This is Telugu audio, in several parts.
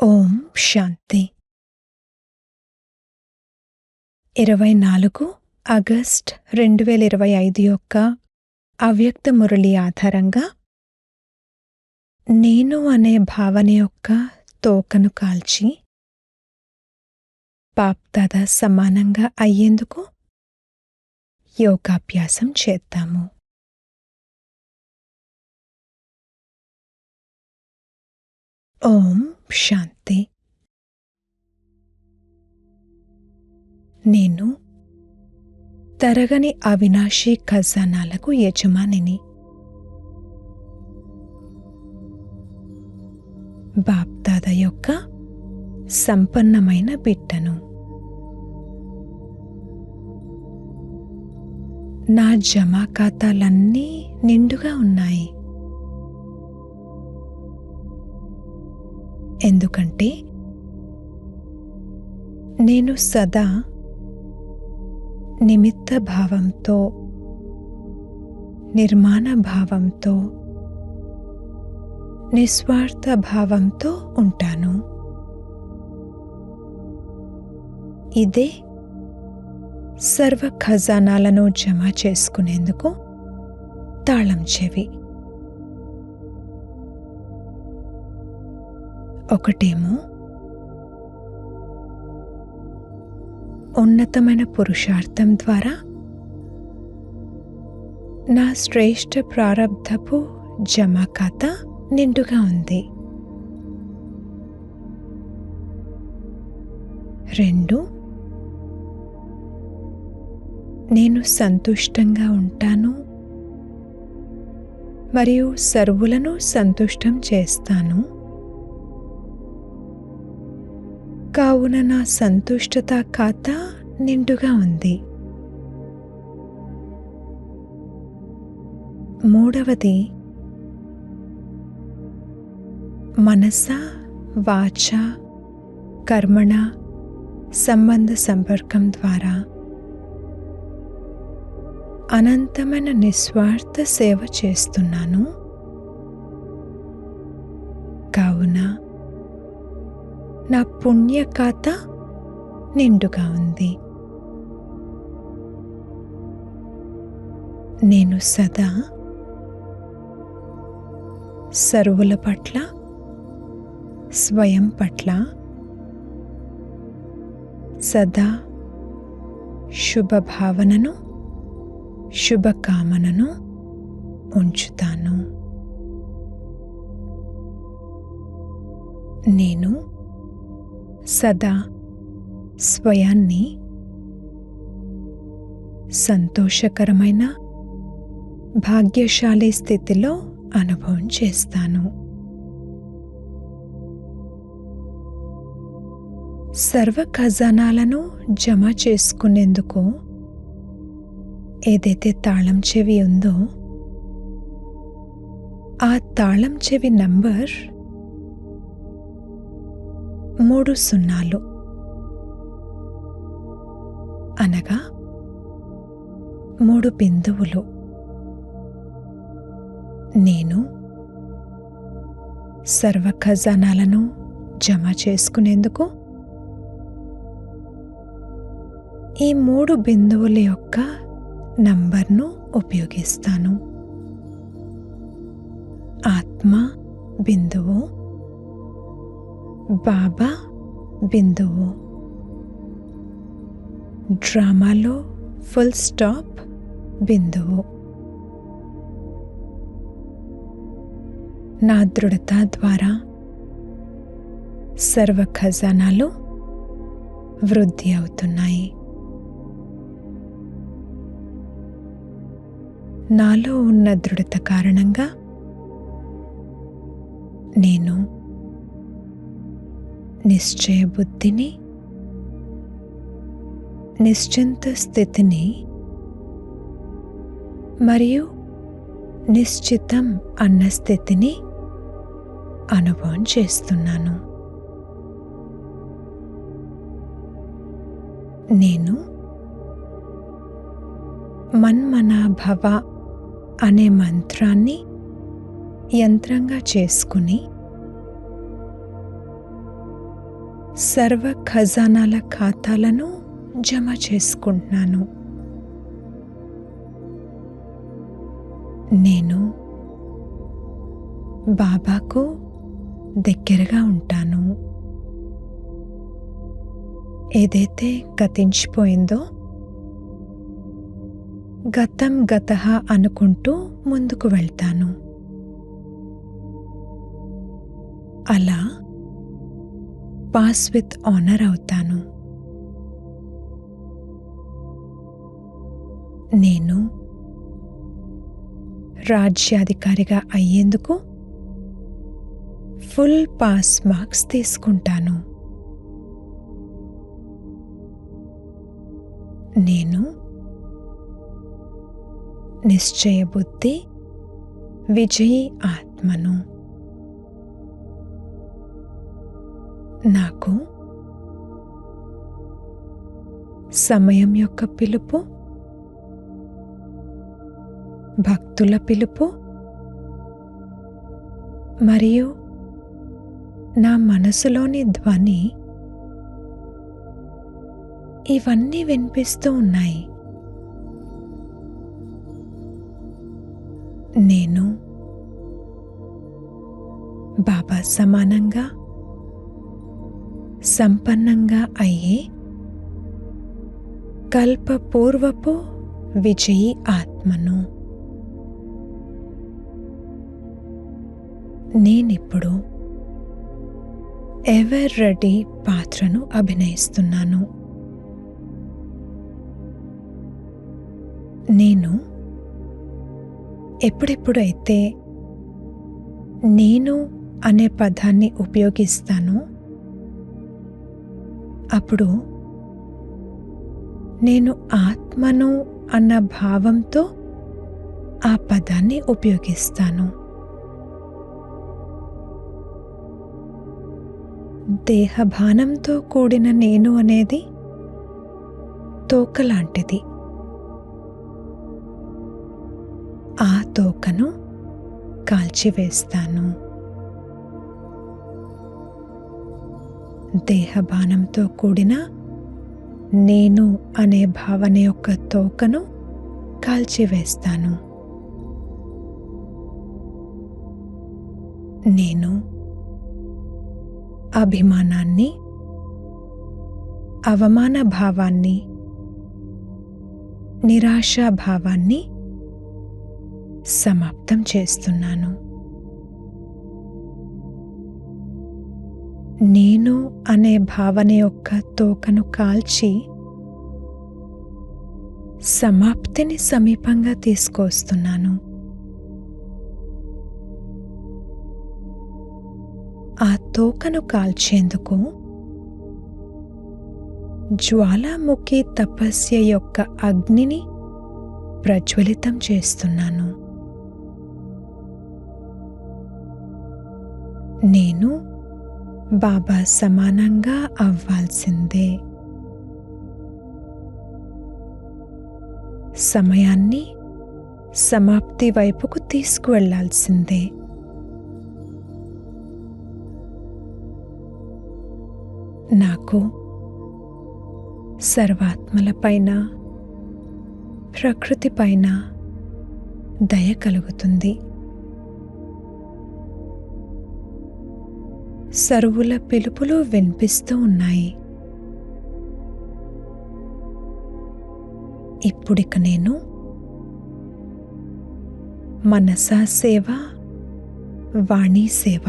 ఓం శాంతి. ఇరవై నాలుగు ఆగస్ట్ రెండు వేల ఇరవై ఐదు యొక్క అవ్యక్త మురళి ఆధారంగా నేను అనే భావన యొక్క తోకను కాల్చి పాప్దాదా సమానంగా అయ్యేందుకు యోగాభ్యాసం చేద్దాము. ఓం శాంతి. నేను తరగని అవినాశి ఖజానాలకు యజమానిని. బాప్దాద యొక్క సంపన్నమైన బిడ్డను. నా జమా ఖాతాలన్నీ నిండుగా ఉన్నాయి. ఎందుకంటే నేను సదా నిమిత్త భావంతో నిర్మాణ భావంతో నిస్వార్థ భావంతో ఉంటాను. ఇదే సర్వ ఖజానాలను జమ చేసుకునేందుకు తాళం చెవి. ఒకటేమో ఉన్నతమైన పురుషార్థం ద్వారా నా శ్రేష్ఠ ప్రారబ్ధపు జమా ఖాతా నిండుగా ఉంది. రెండు నేను సంతుష్టంగా ఉంటాను మరియు సర్వులను సంతుష్టం చేస్తాను. కావున నా సంతుష్టత ఖాతా నిండుగా ఉంది. మూడవది మనస వాచ కర్మణ సంబంధ సంపర్కం ద్వారా. అనంతమైన నిస్వార్థ సేవ చేస్తున్నాను. కావున నా పుణ్య ఖాతా నిండుగా ఉంది. నేను సదా సరువుల పట్ల స్వయం పట్ల సదా శుభభావనను శుభకామనను ఉంచుతాను. నేను సదా స్వయాన్ని సంతోషకరమైన భాగ్యశాలి స్థితిలో అనుభవం చేస్తాను. సర్వ ఖజానాలను జమ చేసుకునేందుకు ఏదైతే తాళం చెవి ఉందో ఆ తాళం చెవి నంబర్ మూడు సున్నాలు. అనగా మూడు బిందువులు. నేను సర్వ ఖజానాలను జమ చేసుకునేందుకు ఈ మూడు బిందువుల యొక్క నంబర్ను ఉపయోగిస్తాను. ఆత్మ బిందువు బాబా బిందువు. డ్రామాలో ఫుల్ స్టాప్ బిందువు. నా దృఢత ద్వారా సర్వ ఖజానాలు వృద్ధి అవుతున్నాయి. నాలో ఉన్న దృఢత కారణంగా నేను నిశ్చయ బుద్ధిని నిశ్చింత స్థితిని మరియు నిశ్చితం అన్న స్థితిని అనుభవం చేస్తున్నాను. నేను మన్మనాభవ అనే మంత్రాన్ని యంత్రంగా చేసుకుని సర్వ ఖజానాల ఖాతాలను జమ చేసుకుంటున్నాను. నేను బాబాకు దగ్గరగా ఉంటాను. ఏదైతే గతించిపోయిందో గతం గత అనుకుంటూ ముందుకు వెళ్తాను. అలా పాస్ విత్ ఆనర్ అవుతాను. నేను రాజ్యాధికారిగా అయ్యేందుకు ఫుల్ పాస్ మార్క్స్ తీసుకుంటాను. నేను నిశ్చయ బుద్ధి విజయీ ఆత్మను. నాకు సమయం యొక్క పిలుపు భక్తుల పిలుపు మరియు నా మనసులోని ధ్వని ఇవన్నీ వినిపిస్తూ ఉన్నాయి. నేను బాబా సమానంగా సంపన్నంగా అయ్యే కల్పపూర్వపు విజయీ ఆత్మను. నేనిప్పుడు ఎవర్ రెడీ పాత్రను అభినయిస్తున్నాను. నేను ఎప్పుడెప్పుడైతే నేను అనే పదాన్ని ఉపయోగిస్తానో అప్పుడు నేను ఆత్మను అన్న భావంతో ఆ పదాన్ని ఉపయోగిస్తాను. దేహభానంతో కూడిన నేను అనేది తోకలాంటిది. ఆ తోకను కాల్చివేస్తాను. దేహబాణంతో కూడిన నేను అనే భావన యొక్క తోకను కాల్చివేస్తాను. నేను అభిమానాన్ని అవమాన భావాన్ని నిరాశా భావాన్ని సమాప్తం చేస్తున్నాను. నేను అనే భావన యొక్క తోకను కాల్చి సమాప్తిని సమీపంగా తీసుకొస్తున్నాను ఆ తోకను కాల్చేందుకు జ్వాలాముఖి తపస్య యొక్క అగ్నిని ప్రజ్వలితం చేస్తున్నాను. నేను బాబా సమానంగా అవ్వాల్సిందే. సమయాన్ని సమాప్తి వైపుకు తీసుకువెళ్ళాల్సిందే. నాకు సర్వాత్మలపైన ప్రకృతిపైన దయ కలుగుతుంది. సరువుల పిలుపులు వినిపిస్తూ ఉన్నాయి. ఇప్పుడిక నేను మనసా సేవ వాణి సేవ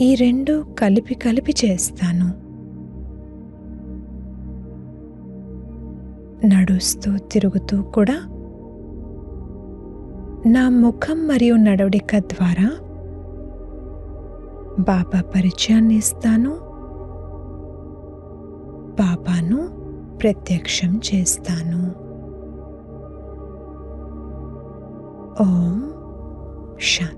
ఈ రెండు కలిపి కలిపి చేస్తాను. నడుస్తూ తిరుగుతూ కూడా నా ముఖం మరియు నడవడిక ద్వారా బాబా పరిచయాన్ని ఇస్తాను బాబాను ప్రత్యక్షం చేస్తాను. ఓం శాంతి.